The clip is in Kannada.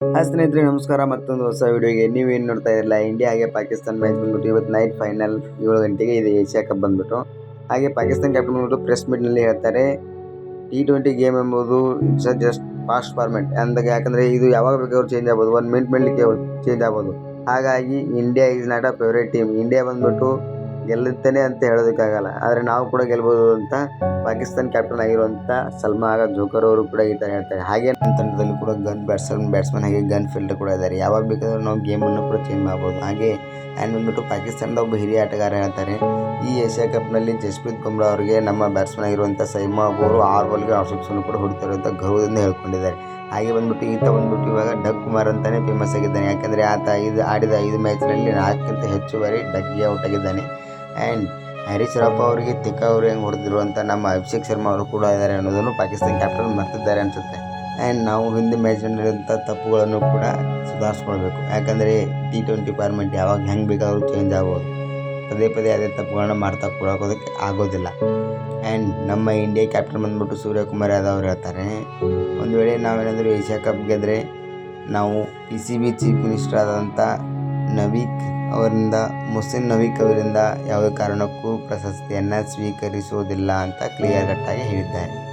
ಹಾಯ್ ಸ್ನೇಹಿತರೆ, ನಮಸ್ಕಾರ. ಮತ್ತೊಂದು ಹೊಸ ವಿಡಿಯೋಗೆ ನೀವೇನು ನೋಡ್ತಾ ಇರಲಿಲ್ಲ ಇಂಡಿಯಾ ಹಾಗೆ ಪಾಕಿಸ್ತಾನ ಮ್ಯಾಚ್ ಬಂದ್ಬಿಟ್ಟು ಇವತ್ತು ನೈಟ್ ಫೈನಲ್ ಏಳು ಗಂಟೆಗೆ ಇದೆ ಏಷ್ಯಾ ಕಪ್ ಬಂದ್ಬಿಟ್ಟು. ಹಾಗೆ ಪಾಕಿಸ್ತಾನ ಕ್ಯಾಪ್ಟನ್ ಬಂದ್ಬಿಟ್ಟು ಪ್ರೆಸ್ ಮೀಟ್ನಲ್ಲಿ ಹೇಳ್ತಾರೆ ಟಿ ಟ್ವೆಂಟಿ ಗೇಮ್ ಎಂಬುದು ಇಟ್ಸ್ ಜಸ್ಟ್ ಫಾಸ್ಟ್ ಫಾರ್ಮೆಟ್ ಅಂದಾಗ ಯಾಕಂದರೆ ಇದು ಯಾವಾಗ ಬೇಕಾದ್ರೂ ಚೇಂಜ್ ಆಗ್ಬೋದು ಒನ್ ಮಿನಿಟ್ ಮೇಲೆ ಚೇಂಜ್ ಆಗ್ಬೋದು. ಹಾಗಾಗಿ India is not a favourite team India ಬಂದ್ಬಿಟ್ಟು ಗೆಲ್ಲುತ್ತೇನೆ ಅಂತ ಹೇಳೋದಕ್ಕಾಗಲ್ಲ. ಆದರೆ ನಾವು ಕೂಡ ಗೆಲ್ಬೋದು ಅಂತ ಪಾಕಿಸ್ತಾನ್ ಕ್ಯಾಪ್ಟನ್ ಆಗಿರುವಂಥ ಸಲ್ಮಾ ಆಗ ಜೋಕರ್ ಅವರು ಕೂಡ ಈ ಥರ ಹೇಳ್ತಾರೆ. ಹಾಗೆ ನಮ್ಮ ತಂಡದಲ್ಲಿ ಕೂಡ ಗನ್ ಬ್ಯಾಟ್ಸ್ಮನ್ ಬ್ಯಾಟ್ಸ್ಮನ್ ಹಾಗೆ ಗನ್ ಫೀಲ್ಡರ್ ಕೂಡ ಇದ್ದಾರೆ. ಯಾವಾಗ ಬೇಕಾದರೂ ನಾವು ಗೇಮನ್ನು ಕೂಡ ಚೇಂಜ್ ಮಾಡ್ಬೋದು. ಹಾಗೆ ಆ್ಯಂಡ್ ಬಂದ್ಬಿಟ್ಟು ಪಾಕಿಸ್ತಾನದ ಒಬ್ಬ ಹಿರಿಯ ಆಟಗಾರ ಹೇಳ್ತಾರೆ. ಈ ಏಷ್ಯಾ ಕಪ್ನಲ್ಲಿ ಜಸ್ಪ್ರೀತ್ ಬುಮ್ರಾ ಅವರಿಗೆ ನಮ್ಮ ಬ್ಯಾಟ್ಸ್ಮನ್ ಆಗಿರುವಂಥ ಸೈಮಾ ಅವರು ಆರು ಬಾಲ್ಗೆ ಆರ್ ಸಿಕ್ಸನ್ನು ಕೂಡ ಹೊಡಿತಾರೆ ಅಂತ ಗೌರವದಿಂದ ಹೇಳ್ಕೊಂಡಿದ್ದಾರೆ. ಹಾಗೆ ಬಂದ್ಬಿಟ್ಟು ಈತ ಬಂದ್ಬಿಟ್ಟು ಇವಾಗ ಡಗ್ ಕುಮಾರ್ ಅಂತಲೇ ಫೇಮಸ್ ಆಗಿದ್ದಾನೆ. ಯಾಕಂದರೆ ಆತ ಐದು ಆಡಿದ ಐದು ಮ್ಯಾಚ್ನಲ್ಲಿ ನಾಲ್ಕಕ್ಕಿಂತ ಹೆಚ್ಚು ಬಾರಿ ಡಗ್ಗೆ ಔಟ್ ಆಗಿದ್ದಾನೆ. ಆ್ಯಂಡ್ ಹರೀಶ್ ರಾವ್ ಅವರಿಗೆ ತಿಕ್ಕ ಅವರು ಹೆಂಗೆ ಹೊಡೆದಿರು ಅಂತ ನಮ್ಮ ಅಭಿಷೇಕ್ ಶರ್ಮಾ ಅವರು ಕೂಡ ಇದ್ದಾರೆ ಅನ್ನೋದನ್ನು ಪಾಕಿಸ್ತಾನ ಕ್ಯಾಪ್ಟನ್ ಮರ್ತಿದ್ದಾರೆ ಅನಿಸುತ್ತೆ. ಆ್ಯಂಡ್ ನಾವು ಹಿಂದೆ ಮ್ಯಾಚ್ನಲ್ಲಿರುವಂಥ ತಪ್ಪುಗಳನ್ನು ಕೂಡ ಸುಧಾರಿಸ್ಕೊಳ್ಬೇಕು. ಯಾಕಂದರೆ ಟಿ ಟ್ವೆಂಟಿ ಫಾರ್ಮೆಟ್ ಯಾವಾಗ ಹೆಂಗೆ ಬೇಕಾದರೂ ಚೇಂಜ್ ಆಗ್ಬೋದು. ಪದೇ ಪದೇ ಅದೇ ತಪ್ಪುಗಳನ್ನ ಮಾಡ್ತಾ ಕೂಡೋಕೋದಕ್ಕೆ ಆಗೋದಿಲ್ಲ. ಆ್ಯಂಡ್ ನಮ್ಮ ಇಂಡಿಯಾ ಕ್ಯಾಪ್ಟನ್ ಬಂದ್ಬಿಟ್ಟು ಸೂರ್ಯಕುಮಾರ್ ಯಾದವ್ ಅವ್ರು ಹೇಳ್ತಾರೆ, ಒಂದು ವೇಳೆ ನಾವೇನಾದರೂ ಏಷ್ಯಾ ಕಪ್ ಗೆದ್ದರೆ ನಾವು P C B chief minister ಆದಂಥ ನವೀಕ್ ಅವರಿಂದ ಮುಸ್ಲಿಂ ನವೀಕ್ ಅವರಿಂದ ಯಾವುದೇ ಕಾರಣಕ್ಕೂ ಪ್ರಶಸ್ತಿಯನ್ನು ಸ್ವೀಕರಿಸುವುದಿಲ್ಲ ಅಂತ ಕ್ಲಿಯರ್ ಕಟ್ಟಾಗಿ ಹೇಳಿದ್ದಾರೆ.